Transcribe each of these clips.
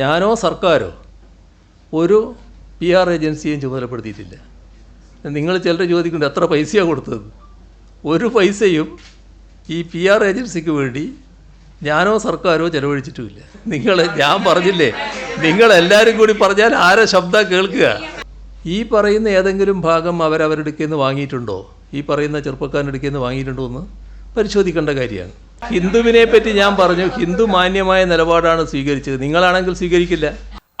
ഞാനോ സർക്കാരോ ഒരു P R ഏജൻസിയും ചുമതലപ്പെടുത്തിയിട്ടില്ല. നിങ്ങൾ ചിലർ ചോദിക്കുന്നുണ്ട് എത്ര പൈസയാണ് കൊടുത്തത്? ഒരു പൈസയും ഈ പി ആർ ഏജൻസിക്ക് വേണ്ടി ഞാനോ സർക്കാരോ ചെലവഴിച്ചിട്ടുമില്ല. നിങ്ങൾ ഞാൻ പറഞ്ഞില്ലേ നിങ്ങൾ നിങ്ങളെല്ലാവരും കൂടി പറഞ്ഞാൽ ആരെ ശബ്ദം കേൾക്കുക? ഈ പറയുന്ന ഏതെങ്കിലും ഭാഗം അവരവരുടെ നിന്ന് വാങ്ങിയിട്ടുണ്ടോ? ഈ പറയുന്ന ചെറുപ്പക്കാരന്റെ നിന്ന് വാങ്ങിയിട്ടുണ്ടോ എന്ന് പരിശോധിക്കേണ്ട കാര്യമാണ്. ഹിന്ദുവിനെ പറ്റി ഞാൻ പറഞ്ഞു ഹിന്ദു മാന്യമായ നിലപാടാണ് സ്വീകരിച്ചത്. നിങ്ങളാണെങ്കിൽ സ്വീകരിക്കില്ല.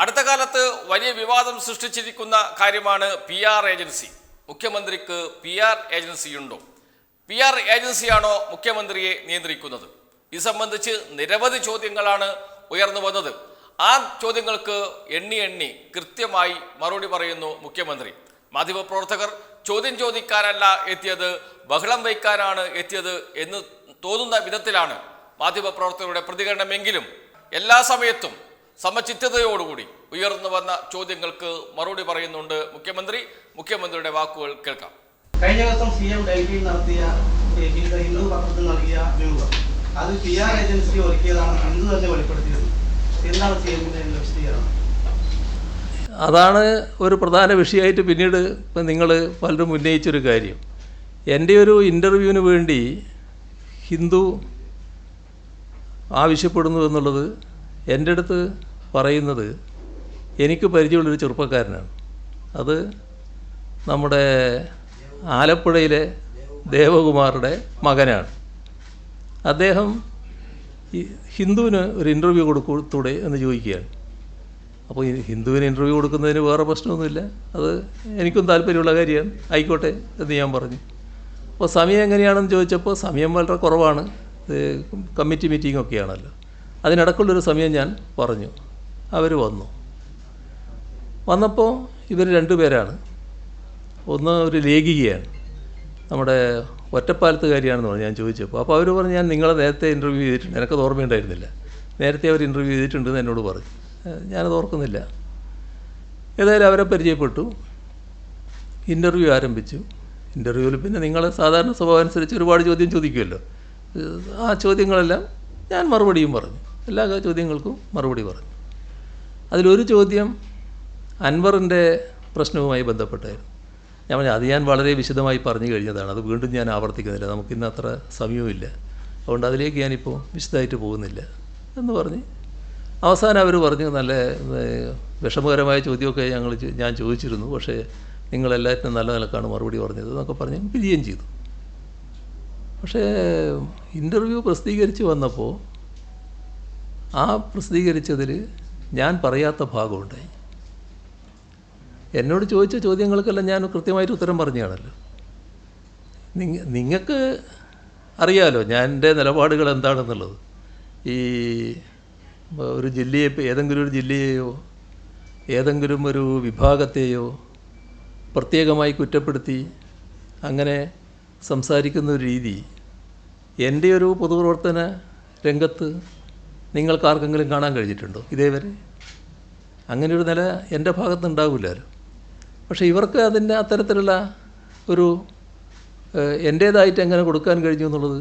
അടുത്ത കാലത്ത് വലിയ വിവാദം സൃഷ്ടിച്ചിരിക്കുന്ന കാര്യമാണ് പി ആർ ഏജൻസി. മുഖ്യമന്ത്രിക്ക് പി ആർ ഏജൻസിയുണ്ടോ? പി ആർ ഏജൻസിയാണോ മുഖ്യമന്ത്രിയെ നിയന്ത്രിക്കുന്നത്? ഇത് സംബന്ധിച്ച് നിരവധി ചോദ്യങ്ങളാണ് ഉയർന്നു വന്നത്. ആ ചോദ്യങ്ങൾക്ക് എണ്ണി എണ്ണി കൃത്യമായി മറുപടി പറയുന്നു മുഖ്യമന്ത്രി. മാധ്യമപ്രവർത്തകർ ചോദ്യം ചോദിക്കാനല്ല എത്തിയത് ബഹളം വയ്ക്കാനാണ് എത്തിയത് എന്ന് തോന്നുന്ന വിധത്തിലാണ് മാധ്യമപ്രവർത്തകരുടെ പ്രതികരണമെങ്കിലും എല്ലാ സമയത്തും സമചിത്തതയോടുകൂടി ഉയർന്നു വന്ന ചോദ്യങ്ങൾക്ക് മറുപടി പറയുന്നുണ്ട് മുഖ്യമന്ത്രി. മുഖ്യമന്ത്രിയുടെ വാക്കുകൾ കേൾക്കാം. കഴിഞ്ഞ ദിവസം സി എം ഡൽഹിയിൽ നടത്തിയ ഹിന്ദു പത്രത്തിൽ നൽകിയ അഭിമുഖം അത് പി ആർ ഏജൻസി ഒരുക്കിയതാണ് ഹിന്ദു തന്നെ വെളിപ്പെടുത്തിയത് എന്താണ് സി എമ്മിന്റെ വിശദീകരണം? അതാണ് ഒരു പ്രധാന വിഷയമായിട്ട് പിന്നീട് ഇപ്പം നിങ്ങൾ പലരും ഉന്നയിച്ചൊരു കാര്യം. എന്റെ ഒരു ഇന്റർവ്യൂവിന് വേണ്ടി ഹിന്ദു ആവശ്യപ്പെടുന്നു എന്നുള്ളത് എന്റെ അടുത്ത് പറയുന്നത് എനിക്ക് പരിചയമുള്ളൊരു ചെറുപ്പക്കാരനാണ്. അത് നമ്മുടെ ആലപ്പുഴയിലെ ദേവകുമാറുടെ മകനാണ്. അദ്ദേഹം ഈ ഹിന്ദുവിന് ഒരു ഇന്റർവ്യൂ കൊടുക്കൂടെ എന്ന് ചോദിക്കുകയാണ്. അപ്പോൾ ഈ ഹിന്ദുവിന് ഇന്റർവ്യൂ കൊടുക്കുന്നതിന് വേറെ പ്രശ്നമൊന്നുമില്ല. അത് എനിക്കും താല്പര്യമുള്ള കാര്യമാണ്. ആയിക്കോട്ടെ എന്ന് ഞാൻ പറഞ്ഞു. അപ്പോൾ സമയം എങ്ങനെയാണെന്ന് ചോദിച്ചപ്പോൾ സമയം വളരെ കുറവാണ്. ഇത് കമ്മിറ്റി മീറ്റിംഗ് ഒക്കെയാണല്ലോ. അതിനിടക്കുള്ളൊരു സമയം ഞാൻ പറഞ്ഞു. അവർ വന്നു. വന്നപ്പോൾ ഇവർ രണ്ടുപേരാണ് ഒന്ന് ഒരു ലേഖികയാണ്. നമ്മുടെ ഒറ്റപ്പാലത്തുകാരിയാണെന്ന് പറഞ്ഞു ഞാൻ ചോദിച്ചപ്പോൾ. അപ്പോൾ അവർ പറഞ്ഞു ഞാൻ നിങ്ങളെ നേരത്തെ ഇന്റർവ്യൂ ചെയ്തിട്ടുണ്ട്. എനിക്കത് ഓർമ്മയുണ്ടായിരുന്നില്ല. നേരത്തെ അവർ ഇന്റർവ്യൂ ചെയ്തിട്ടുണ്ടെന്ന് എന്നോട് പറഞ്ഞു. ഞാനത് ഓർക്കുന്നില്ല. ഏതായാലും അവരെ പരിചയപ്പെട്ടു. ഇന്റർവ്യൂ ആരംഭിച്ചു. ഇന്റർവ്യൂവിൽ പിന്നെ നിങ്ങൾ സാധാരണ സ്വഭാവം അനുസരിച്ച് ഒരുപാട് ചോദ്യം ചോദിക്കുമല്ലോ. ആ ചോദ്യങ്ങളെല്ലാം ഞാൻ മറുപടിയും പറഞ്ഞു. എല്ലാ ചോദ്യങ്ങൾക്കും മറുപടി പറഞ്ഞു. അതിലൊരു ചോദ്യം അൻവറിന്റെ പ്രശ്നവുമായി ബന്ധപ്പെട്ടായിരുന്നു. ഞാൻ പറഞ്ഞു അത് ഞാൻ വളരെ വിശദമായി പറഞ്ഞു കഴിഞ്ഞതാണ്. അത് വീണ്ടും ഞാൻ ആവർത്തിക്കുന്നില്ല. നമുക്കിന്ന് അത്ര സമയവുമില്ല. അതുകൊണ്ട് അതിലേക്ക് ഞാനിപ്പോൾ വിശദമായിട്ട് പോകുന്നില്ല. എന്ന് പറഞ്ഞ് അവസാനം അവർ പറഞ്ഞു നല്ല വിഷമകരമായ ചോദ്യമൊക്കെ ഞങ്ങൾ ഞാൻ ചോദിച്ചിരുന്നു. പക്ഷേ നിങ്ങളെല്ലാറ്റിനും നല്ല നിലക്കാണ് മറുപടി പറഞ്ഞത് എന്നൊക്കെ പറഞ്ഞ് പിരിയുകയും ചെയ്തു. പക്ഷേ ഇന്റർവ്യൂ പ്രസിദ്ധീകരിച്ച് വന്നപ്പോൾ ആ പ്രസിദ്ധീകരിച്ചതിൽ ഞാൻ പറയാത്ത ഭാഗമുണ്ടായി എന്നോട് ചോദിച്ച ചോദ്യങ്ങൾക്കെല്ലാം ഞാൻ കൃത്യമായിട്ട് ഉത്തരം പറഞ്ഞാണല്ലോ. നിങ്ങ നിങ്ങൾക്ക് അറിയാലോ ഞാൻ എന്റെ നിലപാടുകൾ എന്താണെന്നുള്ളത്. ഈ ഒരു ജില്ലയെ ഏതെങ്കിലും ഒരു ജില്ലയെയോ ഏതെങ്കിലും ഒരു വിഭാഗത്തെയോ പ്രത്യേകമായി കുറ്റപ്പെടുത്തി അങ്ങനെ സംസാരിക്കുന്ന ഒരു രീതി എന്റെ ഒരു പൊതുപ്രവർത്തന രംഗത്ത് നിങ്ങൾക്കാർക്കെങ്കിലും കാണാൻ കഴിഞ്ഞിട്ടുണ്ടോ ഇതേവരെ? അങ്ങനെ ഒരു നില എന്റെ ഭാഗത്ത് ഉണ്ടാവില്ലല്ലോ പക്ഷേ ഇവർക്ക് അതിന്റെ അത്തരത്തിലുള്ള ഒരു എന്റേതായിട്ട് എങ്ങനെ കൊടുക്കാൻ കഴിഞ്ഞു എന്നുള്ളത്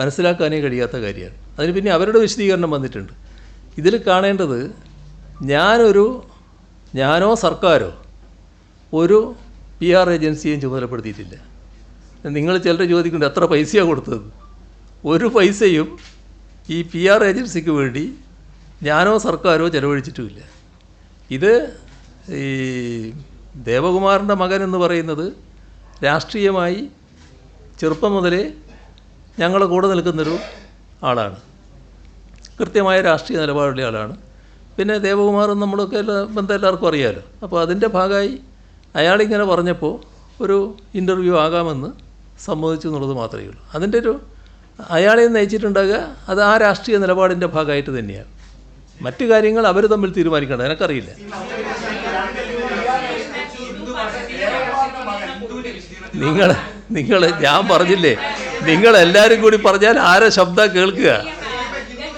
മനസ്സിലാക്കാനേ കഴിയാത്ത കാര്യമാണ്. അതിന് പിന്നെ അവരുടെ വിശദീകരണം വന്നിട്ടുണ്ട്. ഇതിൽ കാണേണ്ടത് ഞാനൊരു ഞാനോ സർക്കാരോ ഒരു പി ആർ ഏജൻസിയെയും ചുമതലപ്പെടുത്തിയിട്ടില്ല. നിങ്ങൾ ചിലർ ചോദിക്കുന്നുണ്ട് എത്ര പൈസയാണ് കൊടുത്തത്? ഒരു പൈസയും ഈ പി ആർ ഏജൻസിക്ക് വേണ്ടി ഞാനോ സർക്കാരോ ചെലവഴിച്ചിട്ടുമില്ല. ഇത് ഈ ദേവകുമാറിന്റെ മകൻ എന്ന് പറയുന്നത് രാഷ്ട്രീയമായി ചെറുപ്പം മുതലേ ഞങ്ങളുടെ കൂടെ നിൽക്കുന്നൊരു ആളാണ്. കൃത്യമായ രാഷ്ട്രീയ നിലപാടുള്ള ആളാണ്. പിന്നെ ദേവകുമാറും നമ്മളൊക്കെ എല്ലാ ബന്ധം എല്ലാവർക്കും അറിയാമല്ലോ അപ്പോൾ അതിന്റെ ഭാഗമായി അയാളിങ്ങനെ പറഞ്ഞപ്പോൾ ഒരു ഇന്റർവ്യൂ ആകാമെന്ന് സമ്മതിച്ചു എന്നുള്ളത് മാത്രമേ ഉള്ളൂ. അതിന്റെ ഒരു അയാളെ നയിച്ചിട്ടുണ്ടാകുക അത് ആ രാഷ്ട്രീയ നിലപാടിന്റെ ഭാഗമായിട്ട് തന്നെയാണ്. മറ്റു കാര്യങ്ങൾ അവർ തമ്മിൽ തീരുമാനിക്കേണ്ട എനിക്കറിയില്ല. നിങ്ങൾ നിങ്ങൾ ഞാൻ പറഞ്ഞില്ലേ നിങ്ങൾ നിങ്ങളെല്ലാവരും കൂടി പറഞ്ഞാൽ ആരെ ശബ്ദം കേൾക്കുക ഹിന്ദുവിന്റെ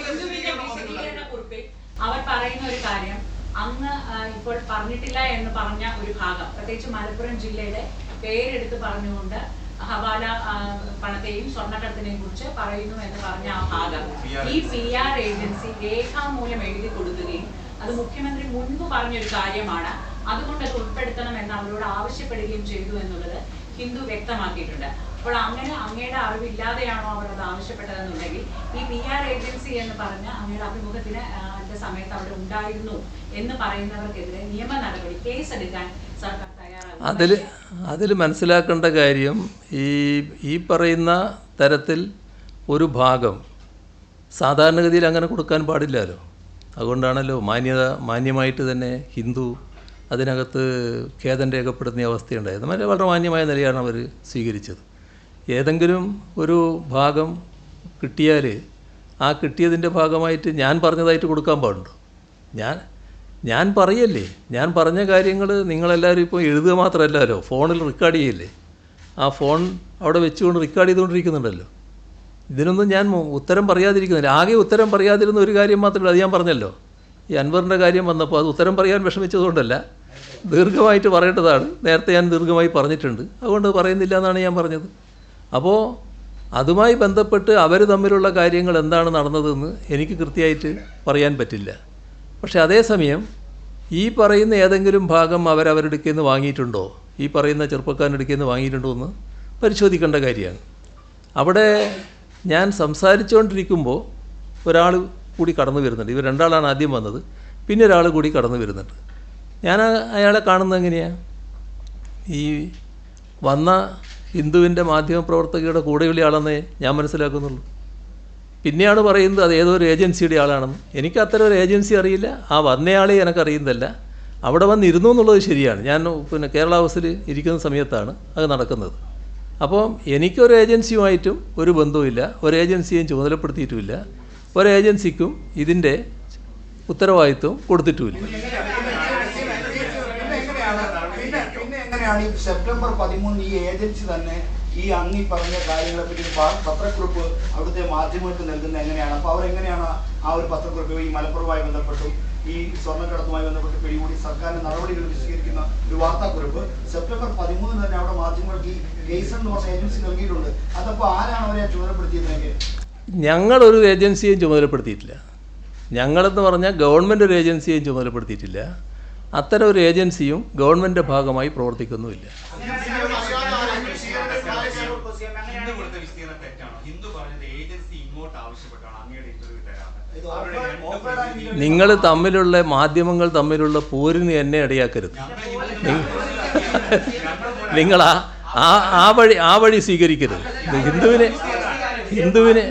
വിശദീകരണക്കുറിപ്പിൽ അവർ പറയുന്ന ഒരു കാര്യം അങ്ങ് ആ, ഇപ്പോൾ പറഞ്ഞിട്ടില്ല എന്ന് പറഞ്ഞ ഒരു ഭാഗം പ്രത്യേകിച്ച് മലപ്പുറം ജില്ലയുടെ പേരെടുത്ത് പറഞ്ഞുകൊണ്ട് ഹവാല പണത്തെയും സ്വർണക്കടത്തിനെയും കുറിച്ച് പറയുന്നു എന്ന് പറഞ്ഞ ആ ഭാഗം. ഈ പി ആർ ഏജൻസി രേഖാമൂലം എഴുതി കൊടുക്കുകയും അത് മുഖ്യമന്ത്രി മുൻപ് പറഞ്ഞൊരു കാര്യമാണ്. അതുകൊണ്ട് അത് ഉൾപ്പെടുത്തണം എന്ന് അവരോട് ആവശ്യപ്പെടുകയും ചെയ്തു എന്നുള്ളത് ഹിന്ദു വ്യക്തമാക്കിയിട്ടുണ്ട്. അപ്പോൾ അങ്ങനെ അങ്ങയുടെ അറിവില്ലാതെയാണോ അവർ അത് ആവശ്യപ്പെട്ടതെന്നുണ്ടെങ്കിൽ ഈ പി ആർ ഏജൻസി എന്ന് പറഞ്ഞ അങ്ങയുടെ അഭിമുഖത്തിന് സമയത്ത് അവിടെ ഉണ്ടായിരുന്നു എന്ന് പറയുന്നവർക്കെതിരെ നിയമ നടപടി കേസെടുക്കാൻ സർക്കാർ അതിൽ അതിൽ മനസ്സിലാക്കേണ്ട കാര്യം ഈ ഈ പറയുന്ന തരത്തിൽ ഒരു ഭാഗം സാധാരണഗതിയിൽ അങ്ങനെ കൊടുക്കാൻ പാടില്ലല്ലോ. അതുകൊണ്ടാണല്ലോ മാന്യത മാന്യമായിട്ട് തന്നെ ഹിന്ദു അതിനകത്ത് ഖേദം രേഖപ്പെടുത്തുന്ന അവസ്ഥയുണ്ടായത്. വളരെ വളരെ മാന്യമായ നിലയാണ് അവർ സ്വീകരിച്ചത്. ഏതെങ്കിലും ഒരു ഭാഗം കിട്ടിയാൽ ആ കിട്ടിയതിന്റെ ഭാഗമായിട്ട് ഞാൻ പറഞ്ഞതായിട്ട് കൊടുക്കാൻ പാടുണ്ടോ? ഞാൻ ഞാൻ പറയല്ലേ? ഞാൻ പറഞ്ഞ കാര്യങ്ങൾ നിങ്ങളെല്ലാവരും ഇപ്പോൾ എഴുതുക മാത്രമല്ലല്ലോ ഫോണിൽ റെക്കോർഡ് ചെയ്യില്ലേ? ആ ഫോൺ അവിടെ വെച്ചുകൊണ്ട് റെക്കോർഡ് ചെയ്തുകൊണ്ടിരിക്കുന്നുണ്ടല്ലോ. ഇതിനൊന്നും ഞാൻ ഉത്തരം പറയാതിരിക്കുന്നില്ല. ആകെ ഉത്തരം പറയാതിരുന്ന ഒരു കാര്യം മാത്രമേ അത് ഞാൻ പറഞ്ഞല്ലോ. ഈ അൻവറിന്റെ കാര്യം വന്നപ്പോൾ അത് ഉത്തരം പറയാൻ വിഷമിച്ചതുകൊണ്ടല്ല. ദീർഘമായിട്ട് പറയേണ്ടതാണ്. നേരത്തെ ഞാൻ ദീർഘമായി പറഞ്ഞിട്ടുണ്ട്. അതുകൊണ്ട് പറയുന്നില്ല എന്നാണ് ഞാൻ പറഞ്ഞത്. അപ്പോൾ അതുമായി ബന്ധപ്പെട്ട് അവർ തമ്മിലുള്ള കാര്യങ്ങൾ എന്താണ് നടന്നതെന്ന് എനിക്ക് കൃത്യമായിട്ട് പറയാൻ പറ്റില്ല. പക്ഷെ അതേസമയം ഈ പറയുന്ന ഏതെങ്കിലും ഭാഗം അവരവരെടുക്കിൽ നിന്ന് വാങ്ങിയിട്ടുണ്ടോ? ഈ പറയുന്ന ചെറുപ്പക്കാരനെടുക്കിൽ നിന്ന് വാങ്ങിയിട്ടുണ്ടോ എന്ന് പരിശോധിക്കേണ്ട കാര്യമാണ്. അവിടെ ഞാൻ സംസാരിച്ചുകൊണ്ടിരിക്കുമ്പോൾ ഒരാൾ കൂടി കടന്നു വരുന്നുണ്ട്. ഇവർ രണ്ടാളാണ് ആദ്യം വന്നത്. പിന്നെ ഒരാൾ കൂടി കടന്നു വരുന്നുണ്ട്. ഞാൻ അയാളെ കാണുന്നത് എങ്ങനെയാണ് ഈ വന്ന ഹിന്ദുവിന്റെ മാധ്യമപ്രവർത്തകയുടെ കൂടെയുള്ള ആളെന്നേ ഞാൻ മനസ്സിലാക്കുന്നുള്ളൂ. പിന്നെയാണ് പറയുന്നത് അത് ഏതോ ഒരു ഏജൻസിയുടെ ആളാണെന്ന്. എനിക്ക് അത്തരം ഒരു ഏജൻസി അറിയില്ല. ആ വന്നയാളെ എനിക്കറിയുന്നതല്ല. അവിടെ വന്നിരുന്നു എന്നുള്ളത് ശരിയാണ്. ഞാൻ പിന്നെ കേരള ഹൗസിൽ ഇരിക്കുന്ന സമയത്താണ് അത് നടക്കുന്നത്. അപ്പോൾ എനിക്കൊരു ഏജൻസിയുമായിട്ടും ഒരു ബന്ധവുമില്ല. ഒരു ഏജൻസിയെയും ചുമതലപ്പെടുത്തിയിട്ടുമില്ല. ഒരു ഏജൻസിക്കും ഇതിന്റെ ഉത്തരവാദിത്വം കൊടുത്തിട്ടുമില്ല. സെപ്റ്റംബർ പതിമൂന്ന് ഈ ഏജൻസി തന്നെ ഈ അങ്ങി പറഞ്ഞ കാര്യങ്ങളെ പറ്റി പത്രക്കുറിപ്പ് അവിടുത്തെ മാധ്യമങ്ങൾക്ക് നൽകുന്നത് എങ്ങനെയാണ്? അപ്പോൾ അവരെങ്ങനെയാണ് ആ ഒരു പത്രക്കുറിപ്പ് ഈ മലപ്പുറവുമായി ബന്ധപ്പെട്ടും ഈ സ്വർണക്കടത്തുമായി ബന്ധപ്പെട്ട് പിടികൂടി സർക്കാരിന്റെ നടപടികൾ വിശദീകരിക്കുന്ന ഒരു വാർത്താക്കുറിപ്പ് സെപ്റ്റംബർ പതിമൂന്നിന് തന്നെ അവിടെ മാധ്യമങ്ങൾക്ക് ഈ കേസ് എന്ന് പറഞ്ഞ ഏജൻസി നൽകിയിട്ടുണ്ട്. അതപ്പോൾ ആരാണ് അവരെ ചുമതലപ്പെടുത്തിയതെങ്കിൽ ഞങ്ങളൊരു ഏജൻസിയെയും ചുമതലപ്പെടുത്തിയിട്ടില്ല. ഞങ്ങളെന്ന് പറഞ്ഞാൽ ഗവൺമെന്റ് ഒരു ഏജൻസിയെയും ചുമതലപ്പെടുത്തിയിട്ടില്ല. അത്തരം ഒരു ഏജൻസിയും ഗവൺമെന്റിന്റെ ഭാഗമായി പ്രവർത്തിക്കുന്നുമില്ല. നിങ്ങൾ തമ്മിലുള്ള മാധ്യമങ്ങൾ തമ്മിലുള്ള പോരിന് എന്നെ ഇടയാക്കരുത്. നിങ്ങൾ ആ ആ വഴി ആ വഴി സ്വീകരിക്കരുത്. ഹിന്ദുവിനെ ഹിന്ദുവിനെ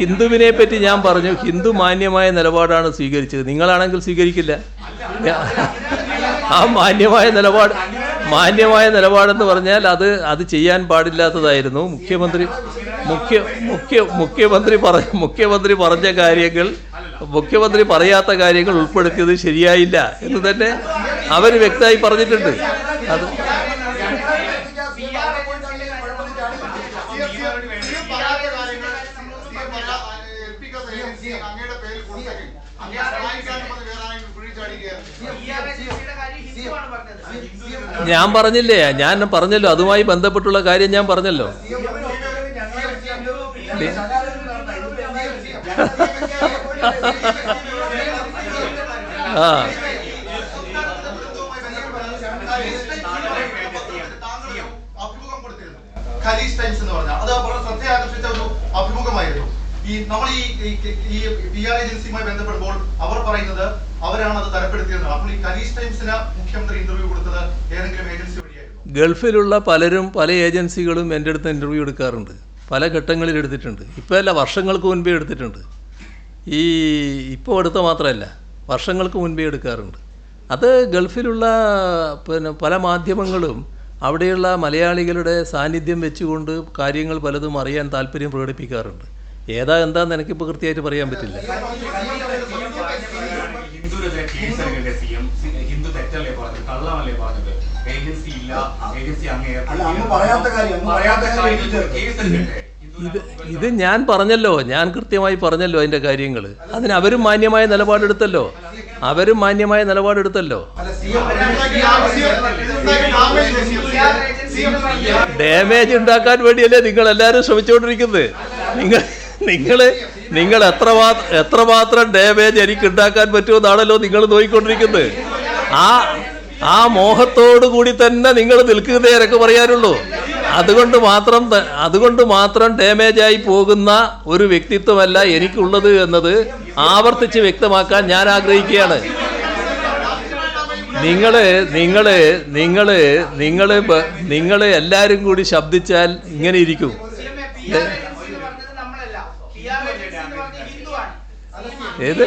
ഹിന്ദുവിനെ പറ്റി ഞാൻ പറഞ്ഞു ഹിന്ദു മാന്യമായ നിലപാടാണ് സ്വീകരിച്ചത്. നിങ്ങളാണെങ്കിൽ സ്വീകരിക്കില്ല. ആ മാന്യമായ നിലപാട് മാന്യമായ നിലപാടെന്ന് പറഞ്ഞാൽ അത് അത് ചെയ്യാൻ പാടില്ലാത്തതായിരുന്നു. മുഖ്യമന്ത്രി മുഖ്യ മുഖ്യ മുഖ്യമന്ത്രി പറ മുഖ്യമന്ത്രി പറഞ്ഞ കാര്യങ്ങൾ മുഖ്യമന്ത്രി പറയാത്ത കാര്യങ്ങൾ ഉൾപ്പെടുത്തിയത് ശരിയായില്ല എന്ന് തന്നെ അവർ വ്യക്തമായി പറഞ്ഞിട്ടുണ്ട് അത് ഞാൻ പറഞ്ഞില്ലേ ഞാൻ പറഞ്ഞല്ലോ അതുമായി ബന്ധപ്പെട്ടുള്ള കാര്യം ഞാൻ പറഞ്ഞല്ലോ ആ. ഖലീസ് ടൈംസ് എന്ന് പറഞ്ഞാൽ അത് വളരെ ശ്രദ്ധ ആകർഷിച്ച ഒരു അഭിമുഖമായിരുന്നു. ഈ നമ്മൾ ഈ ഈ- ഈ പി ആർ ഏജൻസിയുമായി ബന്ധപ്പെടുമ്പോൾ അവർ പറയുന്നത് അവരാണ് അത് തരപ്പെടുത്തിയത് അപ്പോൾ ഈ ഖലീസ് ടൈംസിന് മുഖ്യമന്ത്രി ഇന്റർവ്യൂ കൊടുത്തത് ഏതെങ്കിലും ഏജൻസി വഴിയായിരുന്നു? ഗൾഫിലുള്ള പലരും പല ഏജൻസികളും എന്റെ അടുത്ത് ഇന്റർവ്യൂ എടുക്കാറുണ്ട്. പല ഘട്ടങ്ങളിൽ എടുത്തിട്ടുണ്ട്. ഇപ്പം അല്ല വർഷങ്ങൾക്ക് മുൻപേ എടുത്തിട്ടുണ്ട്. ഈ ഇപ്പോൾ എടുത്ത മാത്രമല്ല വർഷങ്ങൾക്ക് മുൻപേ എടുക്കാറുണ്ട്. അത് ഗൾഫിലുള്ള പിന്നെ പല മാധ്യമങ്ങളും അവിടെയുള്ള മലയാളികളുടെ സാന്നിധ്യം വെച്ചുകൊണ്ട് കാര്യങ്ങൾ പലതും അറിയാൻ താല്പര്യം പ്രകടിപ്പിക്കാറുണ്ട്. ഏതാ എന്താന്ന് എനിക്കിപ്പോൾ കൃത്യമായിട്ട് പറയാൻ പറ്റില്ല. ഹിന്ദുവിനെതിരെ കേസെടുക്കേണ്ട സി എം? ഹിന്ദു തെറ്റല്ലേ പറഞ്ഞത്? കള്ളമല്ലേ പറഞ്ഞത്? ഏജൻസി ഇല്ല ഏജൻസി അങ്ങ് അല്ല, അങ്ങ് പറയാത്ത കാര്യം, പറയാത്ത കാര്യം കേസ് ഇത് ഇത് ഞാൻ പറഞ്ഞല്ലോ ഞാൻ കൃത്യമായി പറഞ്ഞല്ലോ അതിന്റെ കാര്യങ്ങൾ അതിന് അവരും മാന്യമായ നിലപാടെടുത്തല്ലോ. അവരും മാന്യമായ നിലപാടെടുത്തല്ലോ. ഡാമേജ് ഉണ്ടാക്കാൻ വേണ്ടിയല്ലേ നിങ്ങൾ എല്ലാവരും ശ്രമിച്ചുകൊണ്ടിരിക്കുന്നത്. നിങ്ങൾ നിങ്ങൾ നിങ്ങൾ എത്രമാത്രം എത്രമാത്രം ഡാമേജ് എനിക്ക് ഉണ്ടാക്കാൻ പറ്റുമെന്നാണല്ലോ നിങ്ങൾ നോക്കിക്കൊണ്ടിരിക്കുന്നത് ആ ആ മോഹത്തോടു കൂടി തന്നെ നിങ്ങൾ നിൽക്കുന്നതേ എനിക്ക് പറയാനുള്ളൂ. അതുകൊണ്ട് മാത്രം അതുകൊണ്ട് മാത്രം ഡാമേജ് ആയി പോകുന്ന ഒരു വ്യക്തിത്വമല്ല എനിക്കുള്ളത് എന്നത് ആവർത്തിച്ച് വ്യക്തമാക്കാൻ ഞാൻ ആഗ്രഹിക്കുകയാണ്. നിങ്ങൾ നിങ്ങൾ നിങ്ങൾ നിങ്ങൾ നിങ്ങൾ നിങ്ങൾ എല്ലാരും കൂടി ശബ്ദിച്ചാൽ ഇങ്ങനെ ഇരിക്കും. ഏത്?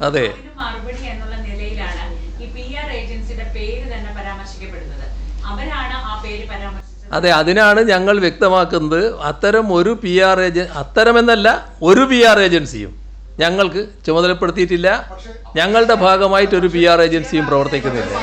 അതെ. അതിന് മറുപടി എന്നുള്ള നിലയിലാണ് ഈ പി ആർ ഏജൻസിയുടെ പേര് തന്നെ പരാമർശിക്കപ്പെടുന്നത്. അവരാണ് ആ പേര് പരാമർശിച്ചത്. അതെ അതിനാണ് ഞങ്ങൾ വ്യക്തമാക്കുന്നത് അത്തരം ഒരു പി ആർ ഏജൻ അത്തരമെന്നല്ല ഒരു പി ആർ ഏജൻസിയും ഞങ്ങൾക്ക് ചുമതലപ്പെടുത്തിയിട്ടില്ല. ഞങ്ങളുടെ ഭാഗമായിട്ട് ഒരു പി ആർ ഏജൻസിയും പ്രവർത്തിക്കുന്നില്ല.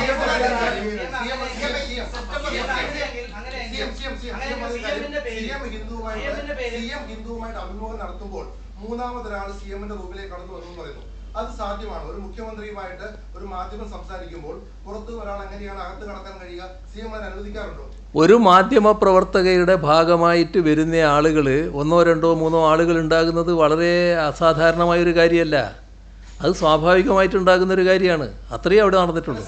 ഹിന്ദുവുമായിട്ട് അഭിമുഖം നടത്തുമ്പോൾ മൂന്നാമതൊരാൾ സി എമ്മിന്റെ റൂമിലേക്ക് കടന്നു വന്നു പറയുന്നു. അത് സാധ്യമാണ് ഒരു മുഖ്യമന്ത്രിയുമായിട്ട് ഒരു മാധ്യമം സംസാരിക്കുമ്പോൾ പുറത്ത് ഒരാൾ എങ്ങനെയാണ് അകത്ത് കടക്കാൻ കഴിയുക സി എം അനുവദിക്കാറുണ്ടോ ഒരു മാധ്യമ പ്രവർത്തകയുടെ ഭാഗമായിട്ട് വരുന്ന ആളുകൾ ഒന്നോ രണ്ടോ മൂന്നോ ആളുകൾ ഉണ്ടാകുന്നത് വളരെ അസാധാരണമായ ഒരു കാര്യമല്ല അത് സ്വാഭാവികമായിട്ട് ഉണ്ടാകുന്ന ഒരു കാര്യമാണ് അത്രയും അവിടെ നടന്നിട്ടുള്ളൂ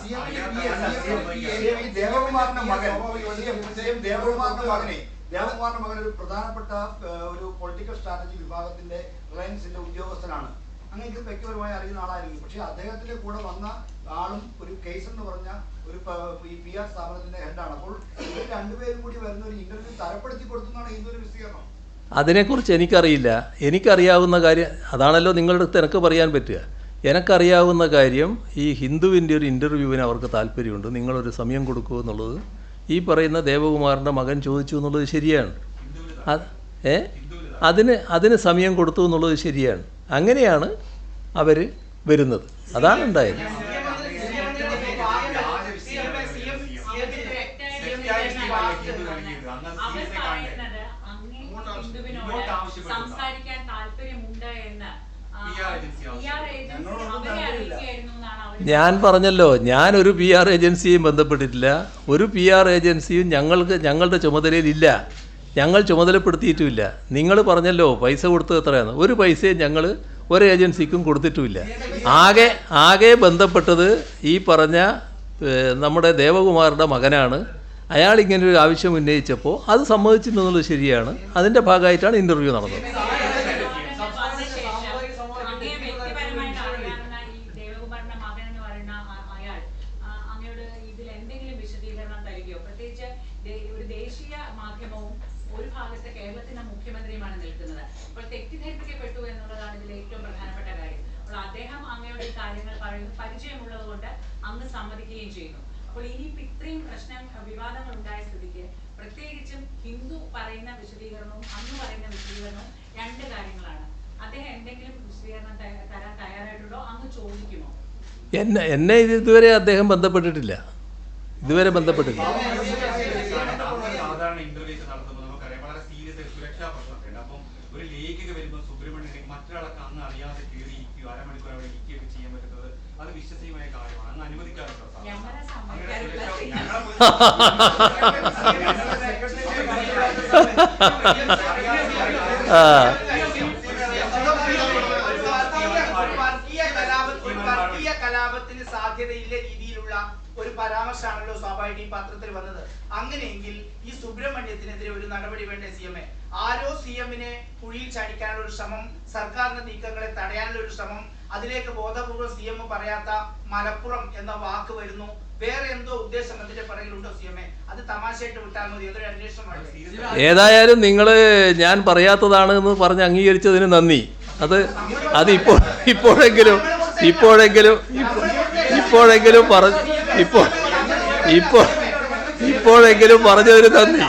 ദേവകുമാറിന്റെ മകൻ ഒരു പ്രധാനപ്പെട്ട ഒരു പൊളിറ്റിക്കൽ സ്ട്രാറ്റജി വിഭാഗത്തിന്റെ റിലയൻസിന്റെ ഉദ്യോഗസ്ഥനാണ് അങ്ങനെയൊക്കെ വ്യക്തിപരമായി അറിയുന്ന ആളായിരിക്കും. പക്ഷേ അദ്ദേഹത്തിന്റെ കൂടെ വന്ന ആളും ഒരു കേസ് എന്ന് പറഞ്ഞ ഒരു ഈ പി ആർ സ്ഥാപനത്തിന്റെ ഹെഡാണ് അപ്പോൾ ഇവർ രണ്ടുപേരും കൂടി വരുന്ന ഒരു ഇന്റർവ്യൂ തരപ്പെടുത്തി കൊടുക്കുന്നതാണ് ഇതൊരു വിശദീകരണം. അതിനെക്കുറിച്ച് എനിക്കറിയില്ല. എനിക്കറിയാവുന്ന കാര്യം അതാണല്ലോ നിങ്ങളുടെ അടുത്ത് എനിക്ക് പറയാൻ പറ്റുക. എനിക്കറിയാവുന്ന കാര്യം ഈ ഹിന്ദുവിന്റെ ഒരു ഇന്റർവ്യൂവിന് അവർക്ക് താല്പര്യമുണ്ട്. നിങ്ങളൊരു സമയം കൊടുക്കൂ എന്നുള്ളത്. ഈ പറയുന്ന ദേവകുമാറിന്റെ മകൻ ചോദിച്ചു എന്നുള്ളത് ശരിയാണ്. അത് ഏ? അതിന് അതിന് സമയം കൊടുത്തു എന്നുള്ളത് ശരിയാണ്. അങ്ങനെയാണ് അവർ വരുന്നത്. അതാണ് ഉണ്ടായത്. ഞാൻ പറഞ്ഞല്ലോ ഞാൻ ഒരു പി ആർ ഏജൻസിയും ബന്ധപ്പെട്ടിട്ടില്ല. ഒരു പി ആർ ഏജൻസിയും ഞങ്ങൾക്ക് ഞങ്ങളുടെ ചുമതലയിലില്ല ഞങ്ങൾ ചുമതലപ്പെടുത്തിയിട്ടുമില്ല. നിങ്ങൾ പറഞ്ഞല്ലോ പൈസ കൊടുത്തത് എത്രയാണ് ഒരു പൈസയും ഞങ്ങൾ ഒരു ഏജൻസിക്കും കൊടുത്തിട്ടുമില്ല. ആകെ ആകെ ബന്ധപ്പെട്ടത് ഈ പറഞ്ഞ നമ്മുടെ ദേവകുമാറിന്റെ മകനാണ്. അയാൾ ഇങ്ങനെ ഒരു ആവശ്യം ഉന്നയിച്ചപ്പോൾ അത് സമ്മതിച്ചിട്ടുണ്ടെന്നുള്ളത് ശരിയാണ്. അതിന്റെ ഭാഗമായിട്ടാണ് ഇന്റർവ്യൂ നടന്നത് വന്ന ശേഷം അങ്ങയെ വ്യക്തിപരമായിട്ട് അറിയാവുന്ന ഈ ദേവകുമാറിന്റെ മകൻ എന്ന് പറയുന്ന ആ- അയാൾ ആ, അങ്ങയോട് ഇതിൽ എന്തെങ്കിലും വിശദീകരണം തരികയോ പ്രത്യേകിച്ച് ദേ- ഒരു ദേശീയ മാധ്യമവും ഒരു ഭാഗത്ത് കേരളത്തിന്റെ മുഖ്യമന്ത്രിയുമാണ് നിൽക്കുന്നത് അപ്പോൾ തെറ്റിദ്ധരിപ്പിക്കപ്പെട്ടു എന്നുള്ളതാണ് ഇതിൽ ഏറ്റവും പ്രധാനപ്പെട്ട കാര്യം അപ്പോൾ അദ്ദേഹം അങ്ങയോട് ഈ കാര്യങ്ങൾ പറയുന്നത് പരിചയമുള്ളത് കൊണ്ട് അങ്ങ് സമ്മതിക്കുകയും ചെയ്യുന്നു. അപ്പോൾ ഇനിയിപ്പോ ഇത്രയും പ്രശ്നം വിവാദങ്ങൾ ഉണ്ടായ സ്ഥിതിക്ക് പ്രത്യേകിച്ചും ഹിന്ദു പറയുന്ന വിശദീകരണവും അന്ന് പറയുന്ന വിശദീകരണവും രണ്ട് കാര്യങ്ങളാണ്. അദ്ദേഹം എന്തെങ്കിലും വിശദീകരണം ത- തരാൻ തയ്യാറായിട്ടുണ്ടോ? അങ്ങ് ചോദിക്കുമോ? എന്നെ എന്നെ ഇത് ഇതുവരെ അദ്ദേഹം ബന്ധപ്പെട്ടിട്ടില്ല. ഇതുവരെ ബന്ധപ്പെട്ടിട്ടില്ല. നമ്മൾ സാധാരണ ഇന്റർവ്യൂ നടത്തുമ്പോൾ നമുക്കറിയാം വളരെ സീരിയസ് സുരക്ഷാ പ്രശ്നമൊക്കെ ഉണ്ട് ഒരു ലേഖിക വരുമ്പോൾ സുബ്രഹ്മണ്യൻ മറ്റൊരാളൊക്കെ അന്ന് അറിയാതെ കയറി ഇരിക്കുക അരമണിക്കൂർ അവിടെ ഇരിക്കുകയൊക്കെ ചെയ്യാൻ പറ്റുന്നത് അത് വിശ്വസനീയമായ കാര്യമാണ്. ആ കലാപത്തിന് സാധ്യതയില്ല രീതിയിലുള്ള ഒരു പരാമർശമാണല്ലോ സ്വാഭാവിക ഈ പത്രത്തിൽ വന്നത്. അങ്ങനെയെങ്കിൽ ഈ സുബ്രഹ്മണ്യത്തിനെതിരെ ഒരു നടപടി വേണ്ട സി എം എ? ആരോ സി എമ്മിനെ കുഴിയിൽ ചാടിക്കാനുള്ള ഒരു ശ്രമം സർക്കാരിന്റെ നീക്കങ്ങളെ തടയാനുള്ള ഒരു ശ്രമം അതിലേക്ക് ബോധപൂർവം സി എം പറയാത്ത മലപ്പുറം എന്ന വാക്ക് വരുന്നു. വേറെ എന്തോ ഉദ്ദേശം അതിന്റെ പറയലുണ്ടോ സി എം അത് തമാശയായിട്ട് വിട്ടാൽ മതി. അതൊരു അന്വേഷണമാണ് ഏതായാലും നിങ്ങൾ ഞാൻ പറയാത്തതാണ് എന്ന് പറഞ്ഞ് അംഗീകരിച്ചതിന് നന്ദി. അത് അത് ഇപ്പോ ഇപ്പോഴെങ്കിലും ഇപ്പോഴെങ്കിലും ഇപ്പോഴെങ്കിലും പറഞ്ഞു ഇപ്പോ ഇപ്പോൾ ഇപ്പോഴെങ്കിലും പറഞ്ഞതിന് നന്ദി.